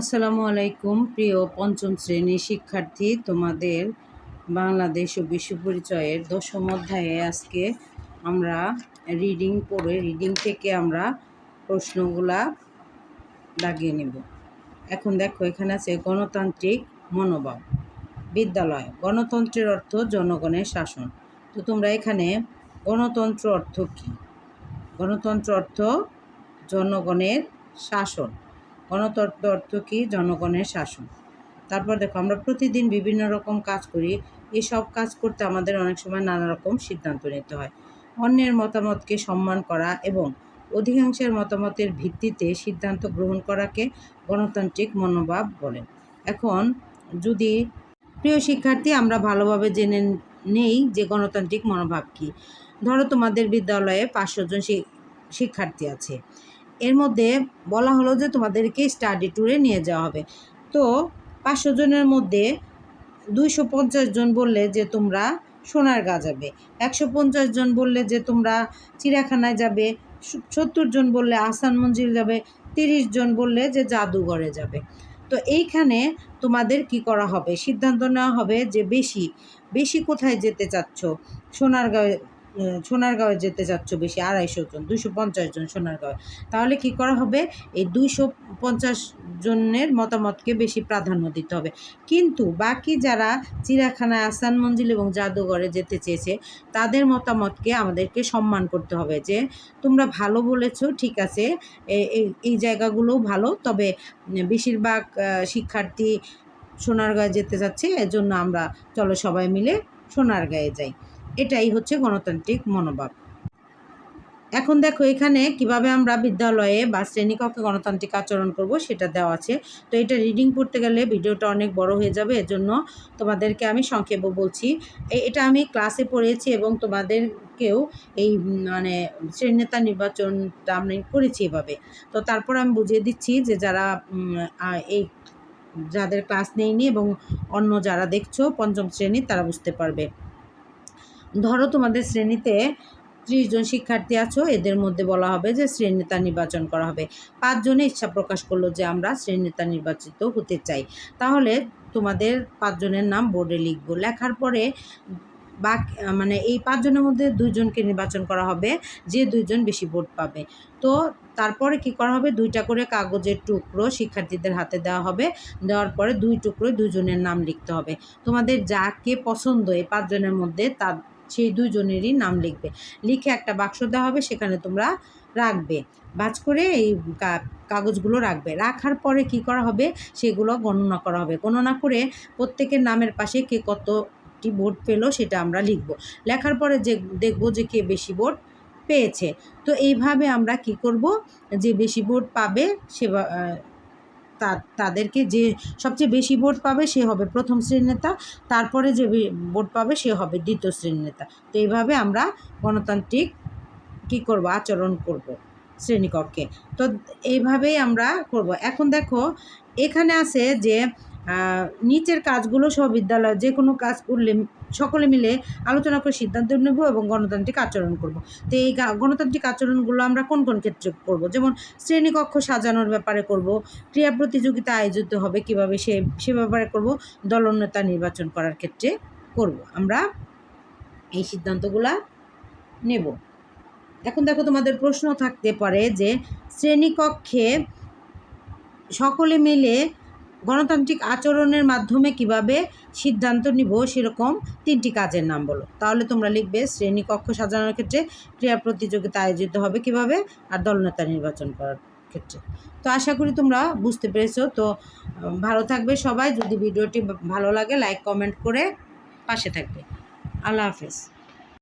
আসসালামু আলাইকুম, প্রিয় পঞ্চম শ্রেণির শিক্ষার্থী, তোমাদের বাংলাদেশ ও বিশ্ব পরিচয়ের দশম অধ্যায়ে আজকে আমরা রিডিং পড়ে রিডিং থেকে আমরা প্রশ্নগুলা দাগিয়ে নেব। এখন দেখো, এখানে আছে গণতান্ত্রিক মনোভাব, বিদ্যালয়, গণতন্ত্রের অর্থ জনগণের শাসন। তো তোমরা এখানে গণতন্ত্র অর্থ কী? গণতন্ত্র অর্থ জনগণের শাসন। গণতন্ত্র অর্থ কী? জনগণের শাসন। তারপর দেখো, আমরা প্রতিদিন বিভিন্ন রকম কাজ করি। এসব কাজ করতে আমাদের অনেক সময় নানা রকম সিদ্ধান্ত নিতে হয়। অন্যের মতামতকে সম্মান করা এবং অধিকাংশের মতামতের ভিত্তিতে সিদ্ধান্ত গ্রহণ করাকে গণতান্ত্রিক মনোভাব বলেন এখন যদি প্রিয় শিক্ষার্থী, আমরা ভালোভাবে জেনে নেই যে গণতান্ত্রিক মনোভাব কী। ধরো তোমাদের বিদ্যালয়ে পাঁচশো জন শিক্ষার্থী আছে। এর মধ্যে বলা হলো যে তোমাদেরকে স্টাডি ট্যুরে নিয়ে যাওয়া হবে। তো পাঁচশো জনের মধ্যে দুইশো পঞ্চাশ জন বললে যে তোমরা সোনারগাঁ যাবে, একশো পঞ্চাশ জন বললে যে তোমরা চিড়িয়াখানায় যাবে, সত্তর জন বললে আসান মঞ্জিল যাবে, তিরিশ জন বললে যে জাদুঘরে যাবে। তো এইখানে তোমাদের কি করা হবে? সিদ্ধান্ত নেওয়া হবে যে বেশি বেশি কোথায় যেতে চাচ্ছ? সোনারগাঁও সোনারগাঁওয়ে যেতে চাচ্ছ বেশি, আড়াইশো জন দুশো পঞ্চাশ জন সোনারগাঁওয়ে তাহলে কি করা হবে? এই দুইশো পঞ্চাশ জনের মতামতকে বেশি প্রাধান্য দিতে হবে। কিন্তু বাকি যারা চিড়াখানায় আসান মঞ্জিল এবং জাদুঘরে যেতে চেয়েছে, তাদের মতামতকে আমাদেরকে সম্মান করতে হবে যে, তোমরা ভালো বলেছ, ঠিক আছে এই জায়গাগুলোও ভালো, তবে বেশিরভাগ শিক্ষার্থী সোনারগাঁয়ে যেতে চাচ্ছে, এজন্য আমরা চলো সবাই মিলে সোনারগাঁয়ে যাই। এটাই হচ্ছে গণতান্ত্রিক মনোভাব। এখন দেখো এখানে কীভাবে আমরা বিদ্যালয়ে বা শ্রেণীকক্ষে গণতান্ত্রিক আচরণ করব সেটা দেওয়া আছে। তো এটা রিডিং পড়তে গেলে ভিডিওটা অনেক বড় হয়ে যাবে, এজন্য তোমাদেরকে আমি সংক্ষেপে বলছি। এটা আমি ক্লাসে পড়েছি এবং তোমাদেরকেও এই মানে শ্রেণীনেতা নির্বাচনটা আমি করেছি এভাবে। তো তারপর আমি বুঝিয়ে দিচ্ছি যে যারা এই, যাদের ক্লাস নেয়নি এবং অন্য যারা দেখছ পঞ্চম শ্রেণি তারা বুঝতে পারবে। ধরো তোমাদের শ্রেণীতে ত্রিশ জন শিক্ষার্থী আছো, এদের মধ্যে বলা হবে যে শ্রেণীনেতা নির্বাচন করা হবে। পাঁচজনে ইচ্ছা প্রকাশ করল যে আমরা শ্রেণীনেতা নির্বাচিত হতে চাই। তাহলে তোমাদের পাঁচজনের নাম বোর্ডে লিখব। লেখার পরে বা মানে এই পাঁচজনের মধ্যে দুইজনকে নির্বাচন করা হবে, যে দুইজন বেশি ভোট পাবে। তো তারপরে কি করা হবে? দুইটা করে কাগজের টুকরো শিক্ষার্থীদের হাতে দেওয়া হবে। দেওয়ার পরে দুই টুকরো দুজনের নাম লিখতে হবে। তোমাদের যাকে পছন্দ এই পাঁচজনের মধ্যে তার সেই দুজনেরই নাম লিখবে। লিখে একটা বাক্স দেওয়া হবে, সেখানে তোমরা রাখবে। বাজ করে এই কাগজগুলো রাখবে। রাখার পরে কি করা হবে? সেগুলো গণনা করা হবে। গণনা করে প্রত্যেকের নামের পাশে কে কতটি ভোট পেল সেটা আমরা লিখব। লেখার পরে যে, দেখব যে কে বেশি ভোট পেয়েছে। তো এইভাবে আমরা কি করব? যে বেশি ভোট পাবে সে তাদেরকে যে সবচেয়ে বেশি ভোট পাবে সে হবে প্রথম শ্রেণির নেতা, তারপরে যে ভোট পাবে সে হবে দ্বিতীয় শ্রেণির নেতা। তো এইভাবে আমরা গণতান্ত্রিক কী করব, আচরণ করব শ্রেণীকক্ষে। তো এইভাবেই আমরা করব। এখন দেখো, এখানে আছে যে নিচের কাজগুলো সব বিদ্যালয় যে কোনো কাজ করলে সকলে মিলে আলোচনা করে সিদ্ধান্ত নেব এবং গণতান্ত্রিক আচরণ করব। তো এই গণতান্ত্রিক আচরণগুলো আমরা কোন কোন ক্ষেত্রে করব? যেমন শ্রেণীকক্ষ সাজানোর ব্যাপারে করব, ক্রীড়া প্রতিযোগিতা আয়োজিত হবে কীভাবে সে সে ব্যাপারে করব দলনেতা নির্বাচন করার ক্ষেত্রে করব। আমরা এই সিদ্ধান্তগুলা নেব। এখন দেখো তোমাদের প্রশ্ন থাকতে পারে যে শ্রেণীকক্ষে সকলে মিলে গণতান্ত্রিক আচরণের মাধ্যমে কীভাবে সিদ্ধান্ত নিব সেরকম তিনটি কাজের নাম বলো। তাহলে তোমরা লিখবে শ্রেণীকক্ষ সাজানোর ক্ষেত্রে ক্রীড়া প্রতিযোগিতা আয়োজিত হবে কীভাবে আর দলনেতা নির্বাচন করার ক্ষেত্রে। তো আশা করি তোমরা বুঝতে পেরেছ। তো ভালো থাকবে সবাই। যদি ভিডিওটি ভালো লাগে লাইক, কমেন্ট করে পাশে থাকবে। আল্লাহ হাফেজ।